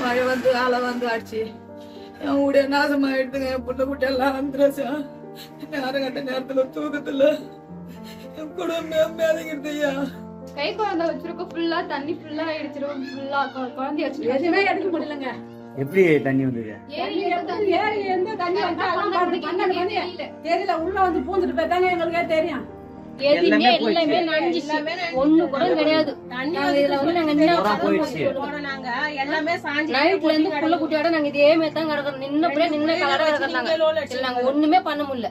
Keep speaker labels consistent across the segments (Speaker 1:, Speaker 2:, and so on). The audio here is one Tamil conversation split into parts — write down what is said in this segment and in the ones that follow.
Speaker 1: மழை வந்து அலை வந்து அடிச்சு என் வீடே நாசமாயிடுதுங்க என் புள்ள குட்டி எல்லாம் வந்துருச்சா. நேரம் கட்ட நேரத்துல தூக்கத்துல. என் குடும்பம் மேதங்கிடுது ஐயா.
Speaker 2: கை குழந்தை வச்சிருக்கோம் ஃபுல்லா தண்ணி ஃபுல்லா அடிச்சிரும் ஃபுல்லா குழந்தைய வச்சிருக்கோம்
Speaker 3: எதுவுமே எடுக்க முடியலங்க.
Speaker 4: எப்படி தண்ணி வந்தது?
Speaker 2: ஏரி
Speaker 3: ஏறி எந்த தண்ணி வந்தா பண்ணி தெரியல உள்ள வந்து பூந்துட்டு போயிட்டாங்க எங்களுக்கே தெரியும்.
Speaker 2: எதுவுமே
Speaker 4: எல்லாமே
Speaker 2: எல்லாமே நனைஞ்சிச்சு. ஒண்ணு கூட கிடையாது. நாங்க இதுல வந்து நாங்க என்ன
Speaker 4: பூரா போயிடுச்சு.
Speaker 5: போனோம் நாங்க. எல்லாமே சாஞ்சி
Speaker 2: நைட்ல இருந்து புள்ள குட்டியோட நாங்க இதே மாதிரி தான் கிடக்குறோம். நின்னபடியே நின்ன கலர கிடக்குறாங்க. இல்ல நாங்க ஒண்ணுமே பண்ண முடியல.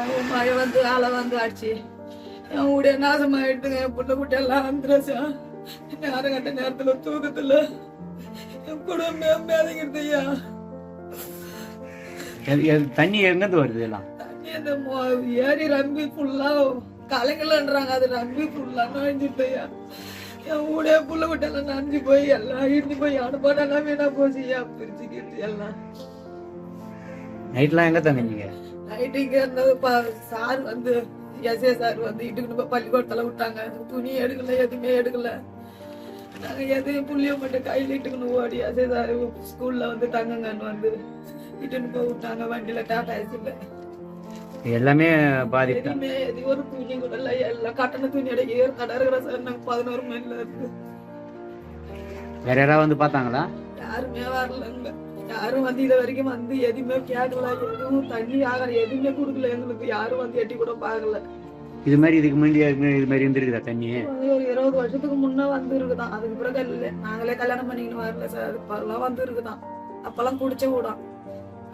Speaker 1: அது மழை வந்து அலை வந்து ஆச்சு என் வீடே நாசமாயிடுதுங்க என் புள்ள குட்டி எல்லாம் வந்துருச்சா நேரம் கட்ட நேரத்துல தூக்கத்துல என் குடும்பம் மேதங்கிடுது ஐயா
Speaker 4: எது- தண்ணி எங்கிருந்து வருது எல்லாம்
Speaker 1: மொ- ஏரி ரம்பி ஃபுல்லா கலைக்கலன்றாங்க அது ரம்பி ஃபுல்லா நனைஞ்சிட்டு ஐயா என் ஊடே புள்ள குட்டெல்லாம் நனைஞ்சு போய் எல்லாம் இடிஞ்சு போய் அனுப்பாடு எல்லாம் வீணா போச்சு. ஐயா பிரிச்சுக்கிட்டு எல்லாம்?
Speaker 4: நைட்லாம் எங்க தங்கினீங்க
Speaker 1: நைட்டு இங்க இருந்தது சார் வந்து எஸ்ஏ சார் வந்து இட்டுக்கிட்டு போய் பள்ளிக்கூடத்துல விட்டாங்க. துணி எடுக்கல எதுவுமே எடுக்கல. நாங்க எதையும் புள்ளிய மட்டும் கையில இட்டுக்கணும் ஓடி எஸ்ஏ சார் ஸ்கூல்ல வந்து தங்குங்கன்னு வந்து இட்டுன்னு போய் விட்டாங்க. வண்டியில டாடா ஏசில
Speaker 4: எல்லாமே பாதிப்பு
Speaker 1: எதுவுமே எது ஒரு துணி கூட இல்ல. எல்லாம் கட்டண துணி அடைக்க ஏறு கடை இருக்கிற சார் நாங்க பதினோரு மணில இருக்கு.
Speaker 4: வேற யாராவது வந்து பார்த்தாங்களா?
Speaker 1: யாருமே வரலங்க யாரும் வந்து இது வரைக்கும் வந்து எதுவுமே கேட்கல எதுவும் தண்ணி ஆகல. எதுவுமே கொடுக்கல எங்களுக்கு. யாரும் வந்து எட்டி கூட பார்க்கல.
Speaker 4: இது மாதிரி இதுக்கு முன்னாடி இது மாதிரி இருந்திருக்குதா தண்ணி?
Speaker 1: ஒரு இருபது வருஷத்துக்கு முன்ன வந்து இருக்குதான் அதுக்கு பிறகு இல்ல. நாங்களே கல்யாணம் பண்ணிக்கின்னு வரல சார். இப்பெல்லாம் வந்து இருக்குதான் அப்பெல்லாம் குடிச்ச கூடம்.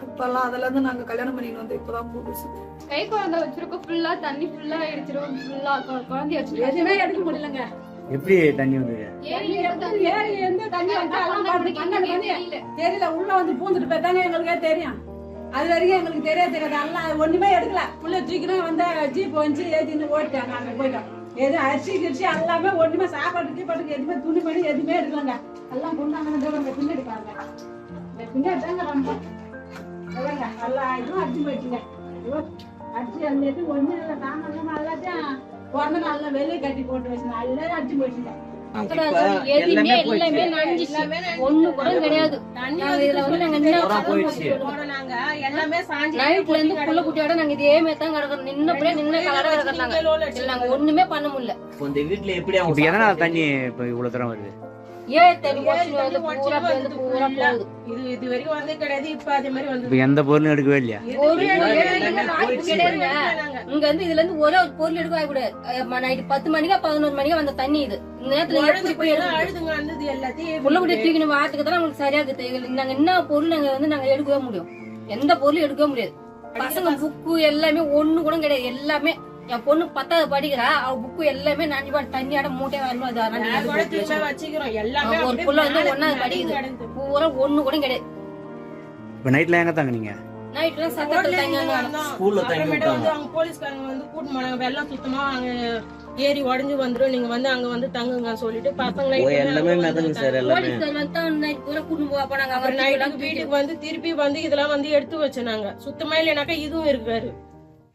Speaker 1: இப்பெல்லாம் அதுல இருந்து நாங்க கல்யாணம் பண்ணிக்கின்னு வந்து இப்பதான் புதுசு
Speaker 2: கை குழந்தை வச்சிருக்கோம். ஃபுல்லா தண்ணி ஃபுல்லா அடிச்சிரும் ஃபுல்லா குழந்தைய வச்சிருக்கோம்
Speaker 3: எதுவுமே எடுக்க முடியலங்க
Speaker 4: எப்படி தண்ணி வந்தது
Speaker 2: ஏரி
Speaker 3: ஏறி எந்த தண்ணி வந்தா தெரியல உள்ள வந்து பூந்துட்டு போயிட்டாங்க எங்களுக்கே தெரியும். அது வரைக்கும் எங்களுக்கு தெரியாது. தெரியாது எல்லாம் ஒண்ணுமே எடுக்கல. உள்ள தூக்கினா வந்த ஜீப் வந்து ஏத்தின்னு ஓடிட்டாங்க அங்க போயிட்டோம். எது அரிசி கிரிசி எல்லாமே ஒண்ணுமே சாப்பாடு கீப்பாட்டுக்கு எதுவுமே துணி பண்ணி எதுவுமே எடுக்கலங்க. எல்லாம் கொண்டாங்க பின்னாடி பாருங்க. பின்னாடி தாங்க ரொம்ப இல்லைங்க எல்லாம் இதுவும் அடிச்சு போயிடுச்சுங்க. ஐயோ, அடிச்சு அந்த இது ஒண்ணு இல்லை நாங்கள் எல்லாத்தையும் பிறந்த நாள்ல வெளியே கட்டி போட்டு வச்சு நல்லா அடிச்சு போயிடுச்சுங்க.
Speaker 2: எதுவுமே எல்லாமே நனைஞ்சிச்சு. ஒண்ணு கூட கிடையாது.
Speaker 5: தண்ணி
Speaker 2: நாங்க இதுல வந்து நாங்க என்ன
Speaker 4: பூரா போயிடுச்சு.
Speaker 5: போனோம் நாங்க. எல்லாமே சாஞ்சி
Speaker 2: நைட்ல இருந்து புள்ள குட்டியோட நாங்க இதே மாதிரி தான் கிடக்குறோம். நின்னபடியே நின்ன கலர கிடக்குறாங்க. இல்ல நாங்க ஒண்ணுமே பண்ண முடியல.
Speaker 6: இந்த எப்படி
Speaker 4: எதனால தண்ணி இவ்வளவு தூரம் வருது?
Speaker 2: ஏன் தண்ணி போச்சு வந்து பூரா வந்து பூரா போகுது.
Speaker 5: இது இது வரைக்கும் வந்தே கிடையாது இப்ப அதே மாதிரி வந்து
Speaker 4: இப்ப எந்த பொருளும் எடுக்கவே இல்லையா?
Speaker 2: இங்க வந்து இதுல இருந்து ஒரே ஒரு பொருள் எடுக்க கூடாது நைட்டு பத்து மணிக்கா பதினோரு மணிக்கா வந்த தண்ணி இது. இந்த நேரத்துல எப்படி போய் எடுக்க முடியும்?
Speaker 5: அழுதுங்க வந்தது எல்லாத்தையும்
Speaker 2: புள்ள குட்டியை தூக்கி நம்ம ஆட்டுக்கு தான் நம்மளுக்கு சரியா இருக்குது நாங்க என்ன பொருள் நாங்க வந்து நாங்க எடுக்கவே முடியும். எந்த பொருளும் எடுக்கவே முடியாது. பசங்க புக்கு எல்லாமே ஒண்ணு கூட கிடையாது. எல்லாமே என் பொண்ணு பத்தாவது படிக்கிறா அவ புக்கு எல்லாமே நஞ்சு பாட்டு தண்ணியாட மூட்டையா வரணும் ஒரு புள்ள வந்து
Speaker 5: மேல
Speaker 2: படிக்குது. பூரா ஒண்ணு கூட கிடையாது.
Speaker 4: இப்ப நைட்ல எங்க
Speaker 2: சத்தத்துல.
Speaker 6: ஸ்கூல்ல தங்கி விட்டாங்க.
Speaker 5: வந்து அவங்க போலீஸ்காரங்க வந்து கூட்டு போனாங்க. வெள்ளம் சுத்தமா அங்க ஏரி உடஞ்சு வந்துரும். நீங்க வந்து அங்க வந்து தங்குங்க சொல்லிட்டு பசங்களை
Speaker 6: ஓ, எல்லாமே மிதங்க சார் எல்லாமே.
Speaker 2: போலீஸ்காரர் வந்து தான் நைட் பூரா கூட்டு போக போனாங்க. அவங்க
Speaker 5: நைட்டுக்கு வீட்டுக்கு வந்து திருப்பி வந்து இதெல்லாம் வந்து எடுத்து வச்சோம் நாங்க. சுத்தமா இல்லைனாக்கா இதுவும் இருக்காரு